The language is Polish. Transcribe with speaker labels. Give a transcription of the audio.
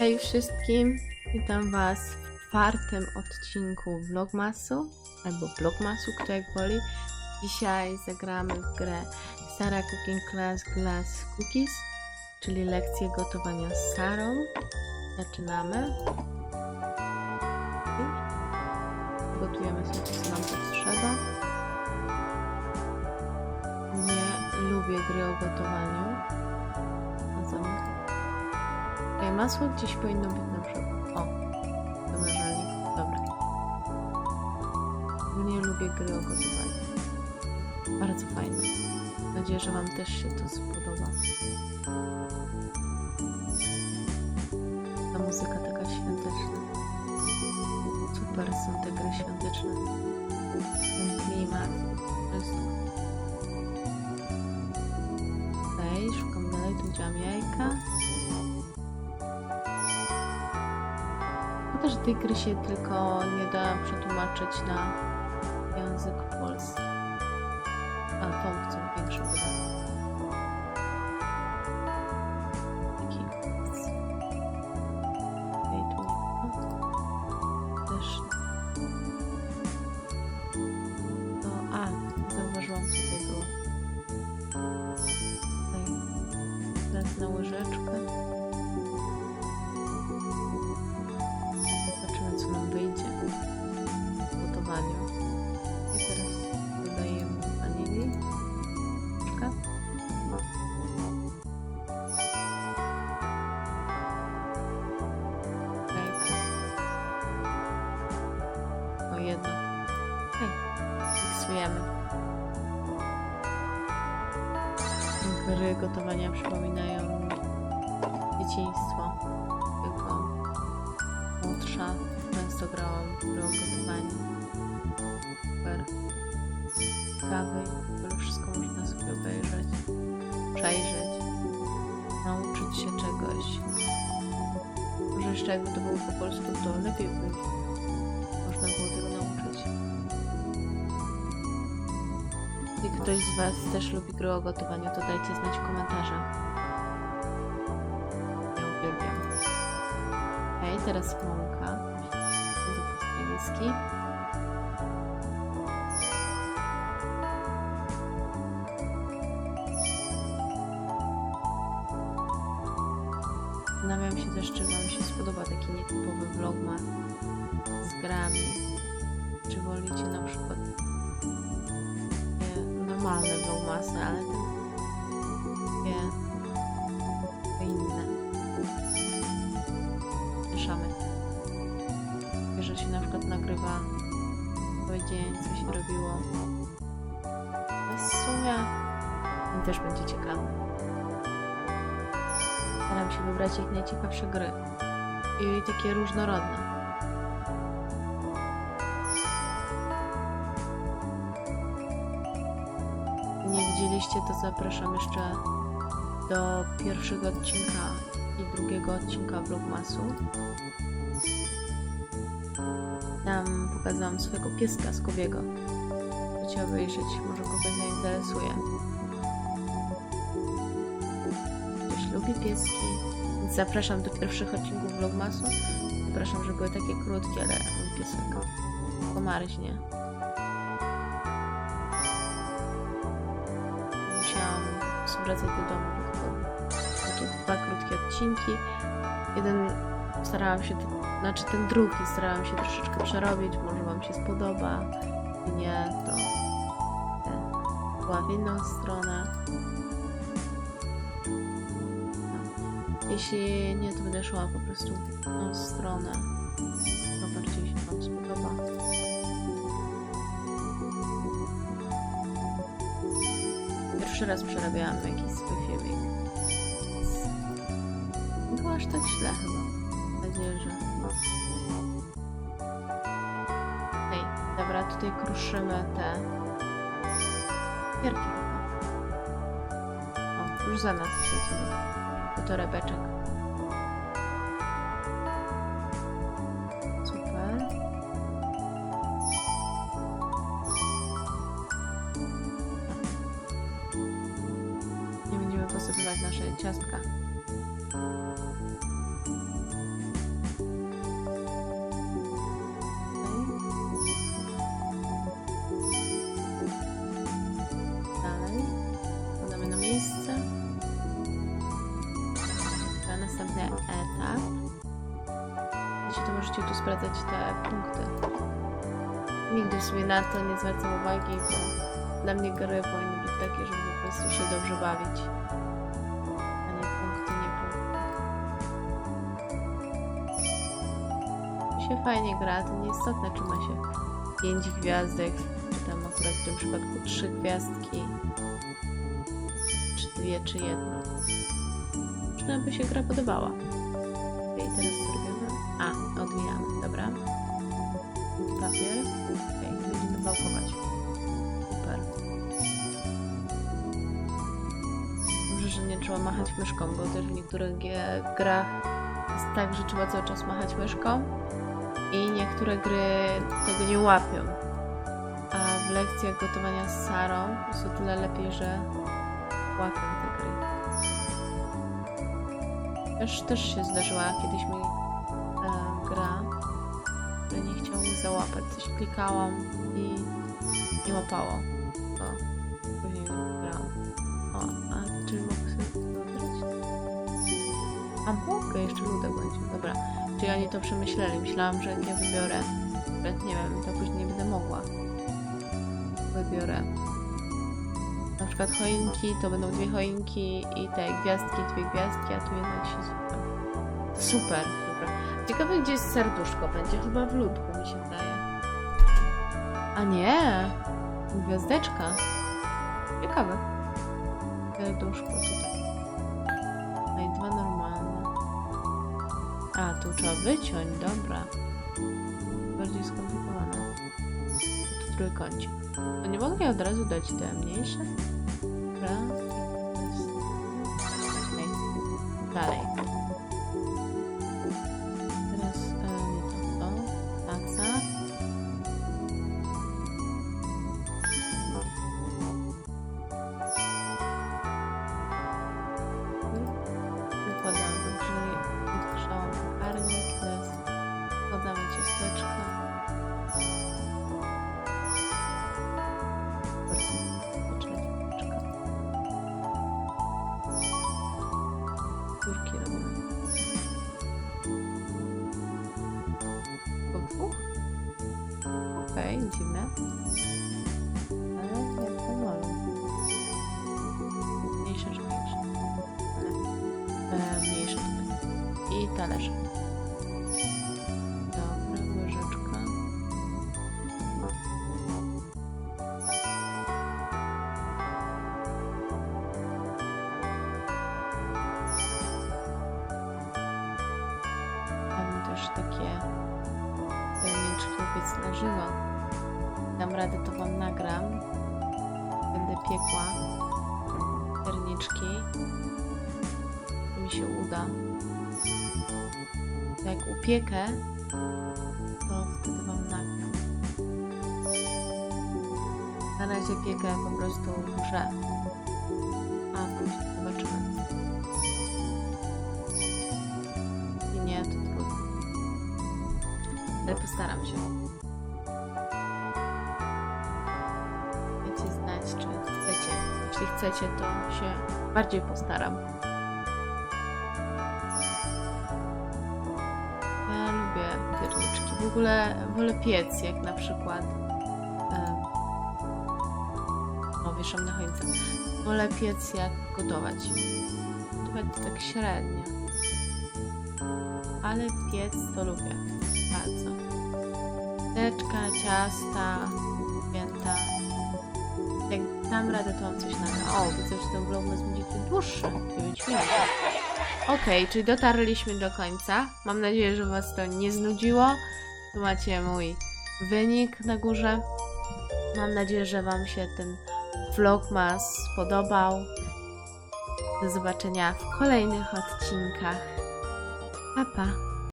Speaker 1: Hej wszystkim, witam was w czwartym odcinku Vlogmasu, albo Vlogmasu, kto jak woli. Dzisiaj zagramy w grę Sara Cooking Class Glass Cookies, czyli lekcję gotowania z Sarą. Zaczynamy. Gotujemy sobie co nam potrzeba. Nie lubię gry o gotowaniu. Masło gdzieś powinno być na przykład. O, zamrażalnik. Dobra. Nie lubię gry o gotowaniu. Bardzo fajne. Mam nadzieję, że Wam też się to spodoba. Ta muzyka taka świąteczna. Super są te gry świąteczne. Ten klimat. Tej gry się tylko nie da przetłumaczyć na język polski. A tą chcą miksujemy. Gry gotowania przypominają mi dzieciństwo. Tylko młodsza, często grałam w gry o gotowaniu. Super. Ciekawy, bo wszystko można sobie obejrzeć, przejrzeć, nauczyć się czegoś. Może jeszcze jakby to było po polsku, to lepiej by ktoś z Was też lubi gry o gotowaniu, to dajcie znać w komentarzach. Ja uwielbiam. Okej, teraz mąka. Niebieski. Zastanawiam się też, czy Wam się spodoba taki nietypowy vlogmas z grami. Czy wolicie na przykład normalne vlogmasy, ale takie inne. Mieszamy. Że się na przykład nagrywa cały dzień, co się robiło. W sumie mi też będzie ciekawe. Staram się wybrać jak najciekawsze gry. I takie różnorodne. Nie widzieliście, to zapraszam jeszcze do pierwszego odcinka i drugiego odcinka Vlogmasu. Tam pokazałam swojego pieska Skubiego. Chcecie obejrzeć, może kogoś zainteresuje. Ktoś lubi pieski, więc zapraszam do pierwszych odcinków Vlogmasu. Zapraszam, żeby były takie krótkie, ale mój piesek pomarznie. Wracać do domu, takie dwa krótkie odcinki. Jeden starałam się, znaczy ten drugi starałam się troszeczkę przerobić, może Wam się spodoba. Nie, to była w inną stronę. Jeśli nie, to będę szła po prostu w tą stronę. To bardziej się Wam spodoba. Pierwszy raz przerabiałam jakiś swój filmik. Nie było aż tak źle chyba. Mam nadzieję, że... Ej, dobra, tutaj kruszymy te... Pierki chyba. O, już za nas siedzimy. Do torebeczek. nasze ciastka. Dalej. Podamy na miejsce. Na następny etap. Jeśli to możecie tu sprawdzać te punkty. Nigdy sobie na to nie zwracam uwagi, bo dla mnie gry powinny być takie, żeby po prostu się dobrze bawić. Się fajnie gra, to nieistotne, czy ma się 5 gwiazdek, czy tam akurat w tym przypadku 3 gwiazdki, czy dwie, czy jedno. Przynajmniej by się gra podobała. Okej, teraz co robimy? A, odwijamy, dobra. Papier. Okej, będziemy wałkować. Super. Może, że nie trzeba machać myszką, bo też w niektórych grach jest tak, że trzeba cały czas machać myszką i niektóre gry tego nie łapią. A w lekcjach gotowania z Sarą jest o tyle lepiej, że łapią te gry. Też, też się zdarzyła kiedyś mi e, gra, że nie chciał mi załapać. Coś klikałam i nie łapało. O, oni to przemyśleli. Myślałam, że ja wybiorę, nie wiem, to później nie będę mogła. Wybiorę na przykład choinki, to będą dwie choinki i te gwiazdki, dwie gwiazdki, a tu jednak się zupę. Super, dobra. Ciekawe, gdzie jest serduszko będzie. Chyba w ludku mi się wydaje. A nie! Gwiazdeczka. Ciekawe. Serduszko tutaj. Tu trzeba wyciąć, dobra. Bardziej skomplikowane. Tu trójkącik. To nie mogę od razu dać te mniejsze? Dobra. Okej. Dalej. Okej, dziwne. Ale jak to wolno. Mniejsze czy większe? E, mniejsze. I talerz. Dobra, łyżeczka. Mam też takie pierniczki upiec na. Dam radę, to wam nagram. Będę piekła pierniczki. Mi się uda. Jak upiekę, to wtedy wam nagram. Na razie piekę po prostu grze. Czy chcecie. Jeśli chcecie, to się bardziej postaram. Ja lubię pierniczki. W ogóle wolę piec, jak na przykład. O, wieszam na choince. Wolę piec, jak gotować. Gotować to tak średnio. Ale piec to lubię. Bardzo. Teczka, ciasta. Jak dam radę, to mam coś na O, widzę, że ten vlogmas będzie tu dłuższy. 9 minut. Okej, czyli dotarliśmy do końca. Mam nadzieję, że Was to nie znudziło. Tu macie mój wynik na górze. Mam nadzieję, że Wam się ten vlogmas spodobał. Do zobaczenia w kolejnych odcinkach. Pa, pa.